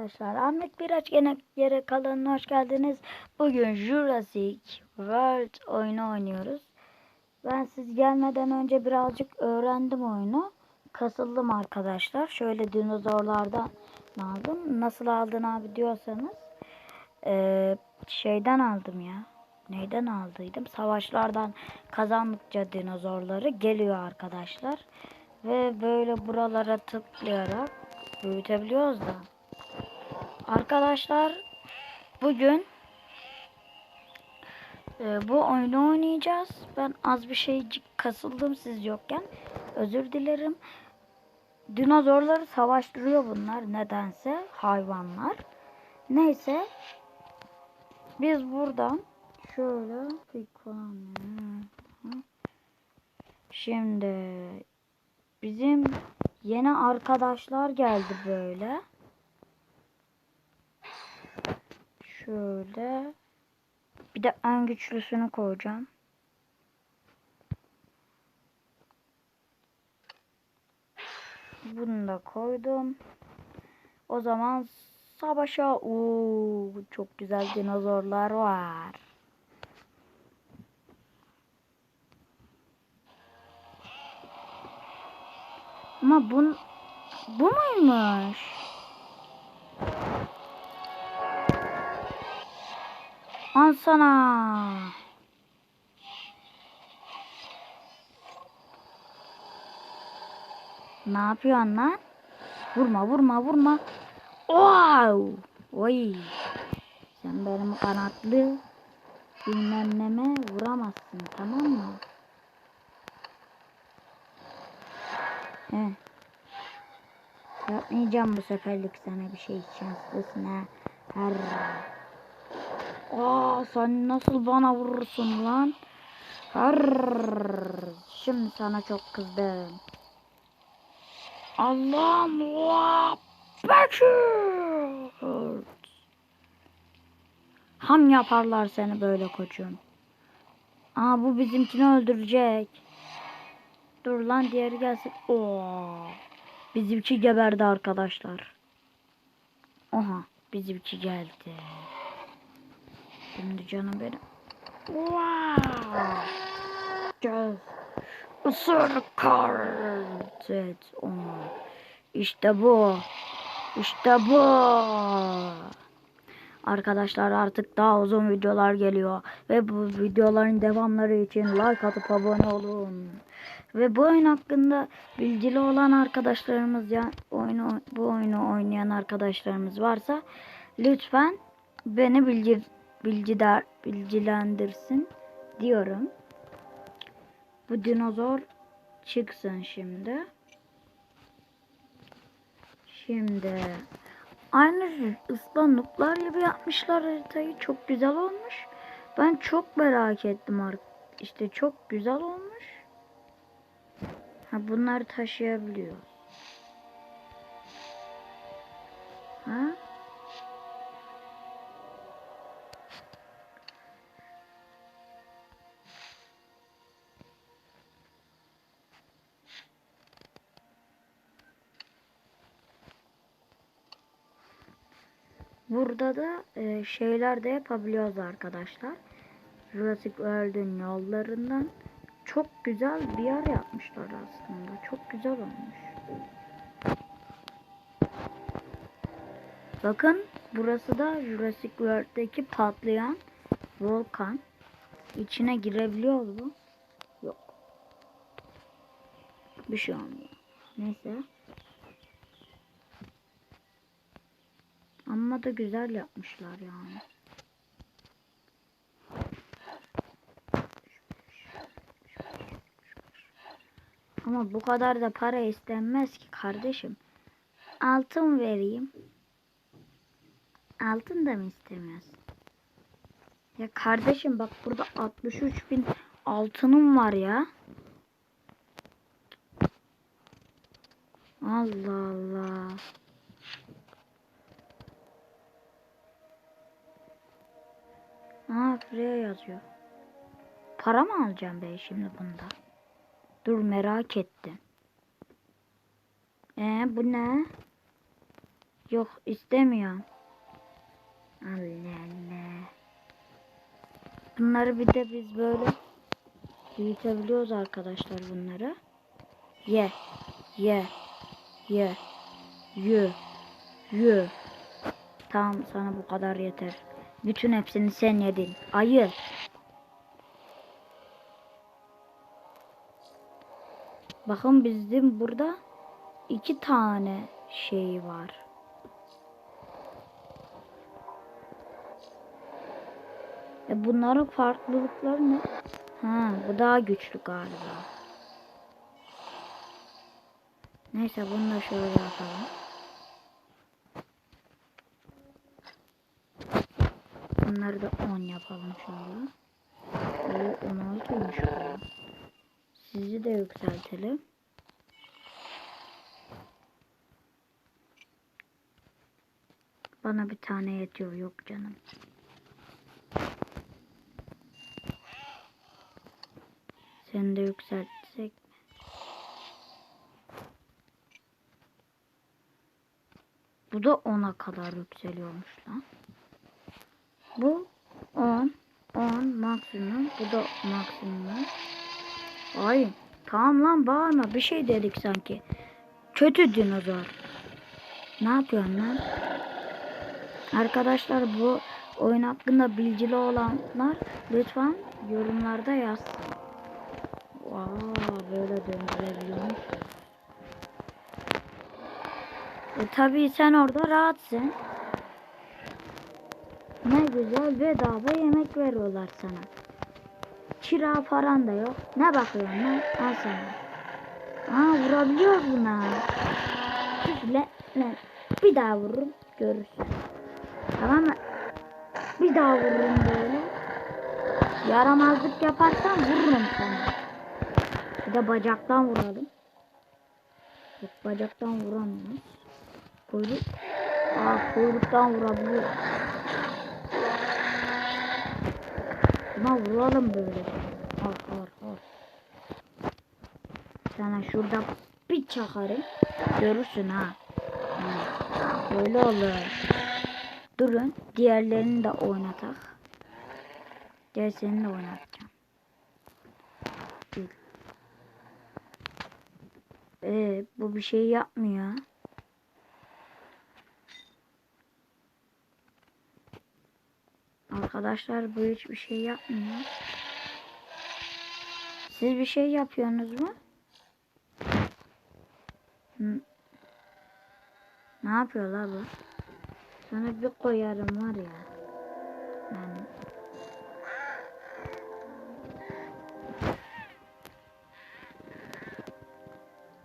Arkadaşlar Ahmet Biraç gene yere kalanına hoş geldiniz. Bugün Jurassic World oyunu oynuyoruz. Ben siz gelmeden önce birazcık öğrendim oyunu. Kasıldım arkadaşlar. Şöyle dinozorlardan aldım. Nasıl aldın abi diyorsanız. eee, şeyden aldım ya. Neyden aldıydım? Savaşlardan kazandıkça dinozorları geliyor arkadaşlar. Ve böyle buralara tıklayarak büyütebiliyoruz da. Arkadaşlar bugün e, bu oyunu oynayacağız. Ben az bir şeycik kasıldım siz yokken. Özür dilerim. Dinozorları savaştırıyor bunlar nedense hayvanlar. Neyse biz buradan şöyle. Şimdi bizim yeni arkadaşlar geldi böyle. Şöyle. Bir de en güçlüsünü koyacağım. Bunu da koydum. O zaman savaşa Oo, çok güzel dinozorlar var. Ama bun bu muymuş? Al sana. Ne yapıyorsun lan? Vurma vurma vurma. Wow! Oy. Sen benim kanatlı bilmem neme vuramazsın tamam mı? He. Yapmayacağım bu seferlik sana bir şey şanslısın ha. Her. Aa sen nasıl bana vurursun lan? Harr. Şimdi sana çok kızdım. Allah'ım Bekir. Ham yaparlar seni böyle koçum. Aa bu bizimkini öldürecek. Dur lan diğeri gelsin. Oo. Bizimki geberdi arkadaşlar. Oha bizimki geldi. Şimdi canım benim. Wow. Göz. Isır kartet. İşte bu. İşte bu. Arkadaşlar artık daha uzun videolar geliyor. Ve bu videoların devamları için like atıp abone olun. Ve bu oyun hakkında bilgili olan arkadaşlarımız ya oyunu bu oyunu oynayan arkadaşlarımız varsa lütfen beni bilgi bilgidar bilgilendirsin diyorum. Bu dinozor çıksın şimdi. Şimdi aynı ıslanıklar gibi yapmışlar haritayı. Çok güzel olmuş. Ben çok merak ettim artık. İşte çok güzel olmuş. Ha bunları taşıyabiliyor. Ha? Burada da e, şeyler de yapabiliyoruz arkadaşlar. Jurassic World'ün yollarından çok güzel bir yer yapmışlar aslında. Çok güzel olmuş. Bakın burası da Jurassic World'deki patlayan volkan. İçine girebiliyor mu? Yok. Bir şey olmuyor. Neyse. Amma da güzel yapmışlar yani. Ama bu kadar da para istenmez ki kardeşim. Altın vereyim. Altın da mı istemiyorsun? Ya kardeşim bak burada 63 bin altınım var ya. Allah Allah. Aa buraya yazıyor. Para mı alacağım ben şimdi bunda? Dur merak ettim. Ee bu ne? Yok istemiyorum. Allah Allah. Bunları bir de biz böyle büyütebiliyoruz arkadaşlar bunları. Ye. Ye. Ye. Yü. Yü. Tamam sana bu kadar yeter. Bütün hepsini sen yedin. Ayı. Bakın bizim burada iki tane şey var. E bunların farklılıkları ne? Ha, bu daha güçlü galiba. Neyse bunu da şöyle yapalım. Bunları da 10 yapalım şöyle. O 16'ymış bu. Sizi de yükseltelim. Bana bir tane yetiyor yok canım. Seni de yükseltsek? Bu da 10'a kadar yükseliyormuş lan. Bu 10. 10 maksimum. Bu da maksimum. Ay tamam lan bağırma. Bir şey dedik sanki. Kötü dinozor. Ne yapıyorsun lan? Arkadaşlar bu oyun hakkında bilgili olanlar lütfen yorumlarda yazsın. Aa, böyle döndürebiliyormuş. E tabii sen orada rahatsın. Ne güzel bedava yemek veriyorlar sana. Kira paran da yok. Ne bakıyorsun lan? Al sana. Aa vurabiliyor buna. Lan, lan. Bir daha vururum görürsün. Tamam mı? Bir daha vururum böyle. Yaramazlık yaparsan vururum sana. Bir de bacaktan vuralım. Yok bacaktan vuramıyoruz. Kuyruk. Aa kuyruktan vurabiliyor. Buna vuralım böyle. Har har har. Sana şurada bir çakarım. Görürsün ha. Böyle olur. Durun. Diğerlerini de oynatak. Diğerini de oynatacağım. Ee, bu bir şey yapmıyor. Arkadaşlar bu hiçbir şey yapmıyor. Siz bir şey yapıyorsunuz mu? Hı. Ne yapıyorlar bu? Sana bir koyarım var ya. Yani.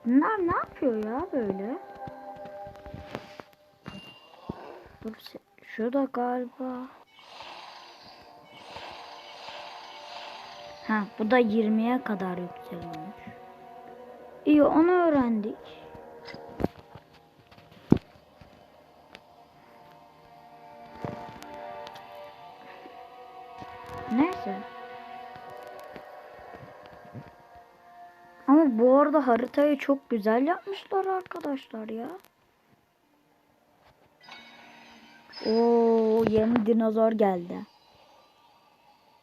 Bunlar ne yapıyor ya böyle? Dur, şurada galiba. Ha, bu da 20'ye kadar yükseliyormuş. İyi onu öğrendik. Neyse. Ama bu arada haritayı çok güzel yapmışlar arkadaşlar ya. Oo yeni dinozor geldi.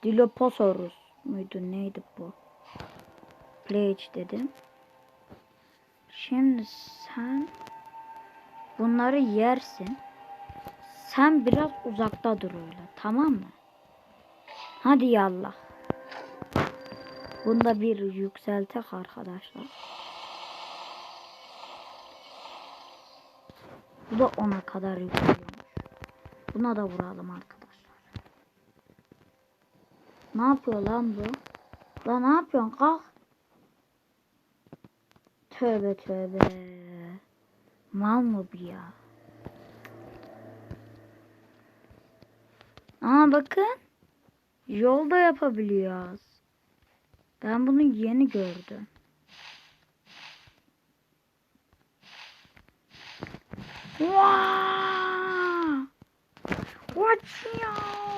Dilophosaurus muydu neydi bu? Plage dedim. Şimdi sen bunları yersin. Sen biraz uzakta dur öyle tamam mı? Hadi yallah. Bunda bir yükseltek arkadaşlar. Bu da ona kadar yükseliyormuş. Buna da vuralım arkadaşlar. Ne yapıyor lan bu? Lan ne yapıyorsun? Kalk. Tövbe tövbe. Mal mı bu ya? Aa bakın. Yolda yapabiliyoruz. Ben bunu yeni gördüm. Wow! Watch out!